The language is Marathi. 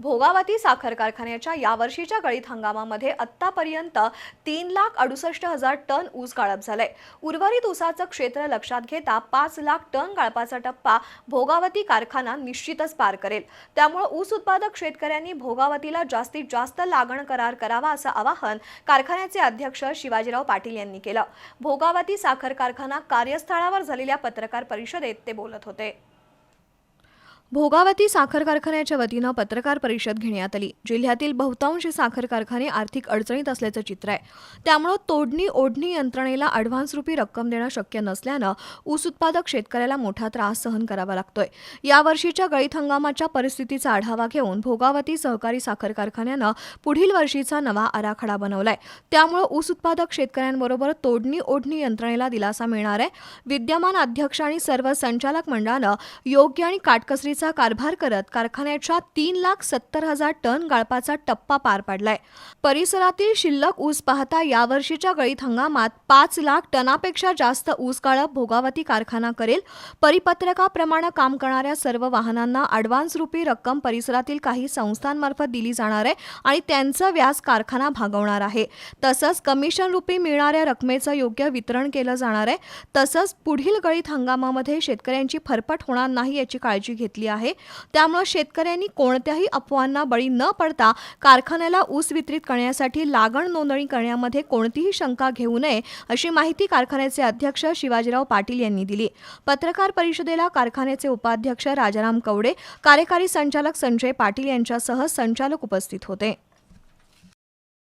भोगावती साखर कारखान्याच्या यावर्षीच्या गळीत हंगामामध्ये आत्तापर्यंत तीन लाख अडुसष्ट हजार टन ऊस गाळप झालंय. उर्वरित ऊसाचं क्षेत्र लक्षात घेता पाच लाख टन गाळपाचा टप्पा भोगावती कारखाना निश्चितच पार करेल. त्यामुळे ऊस उत्पादक शेतकऱ्यांनी भोगावतीला जास्तीत जास्त लागण करार करावा असं आवाहन कारखान्याचे अध्यक्ष शिवाजीराव पाटील यांनी केलं. भोगावती साखर कारखाना कार्यस्थळावर झालेल्या पत्रकार परिषदेत ते बोलत होते. भोगावती साखर कारखान्याच्या वतीनं पत्रकार परिषद घेण्यात आली. जिल्ह्यातील बहुतांश साखर कारखाने आर्थिक अडचणीत असल्याचं चित्र आहे. त्यामुळं तोडणी ओढणी यंत्रणेला ॲडव्हान्स रुपी रक्कम देणं शक्य नसल्यानं ऊस उत्पादक शेतकऱ्याला मोठा त्रास सहन करावा लागतोय. यावर्षीच्या गळीत हंगामाच्या परिस्थितीचा आढावा घेऊन भोगावती सहकारी साखर कारखान्यानं पुढील वर्षीचा नवा आराखडा बनवलाय. त्यामुळं ऊस उत्पादक शेतकऱ्यांबरोबर तोडणी ओढणी यंत्रणेला दिलासा मिळणार आहे. विद्यमान अध्यक्ष आणि सर्व संचालक मंडळानं योग्य आणि काटकसरी काटकसरीचा कारभार करत कारखान्याच्या तीन लाख सत्तर हजार टन गाळपाचा टप्पा पार पाडलाय. परिसरातील शिल्लक ऊस पाहता यावर्षीच्या गळीत हंगामात पाच लाख टनापेक्षा जास्त ऊस गाळप भोगावती कारखाना करेल. परिपत्रकाप्रमाणे काम करणाऱ्या सर्व वाहनांना ॲडव्हान्स रुपी रक्कम परिसरातील काही संस्थांमार्फत दिली जाणार आहे आणि त्यांचं व्याज कारखाना भागवणार आहे. तसंच कमिशन रुपी मिळणाऱ्या रकमेचं योग्य वितरण केलं जाणार आहे. तसंच पुढील गळीत हंगामामध्ये शेतकऱ्यांची फरफट होणार नाही याची काळजी घेतली आहे. त्यामुळे शेतकऱ्यांनी कोणत्याही अफवांना बळी न पडता कारखान्याला ऊस वितरित करण्यासाठी लागण नोंदणी करण्यामध्ये कोणतीही शंका घेऊ नये अशी माहिती कारखान्याचे अध्यक्ष शिवाजीराव पाटील यांनी दिली. पत्रकार परिषदेला कारखान्याचे उपाध्यक्ष राजाराम कवडे कार्यकारी संचालक संजय पाटील यांच्यासह संचालक उपस्थित होते.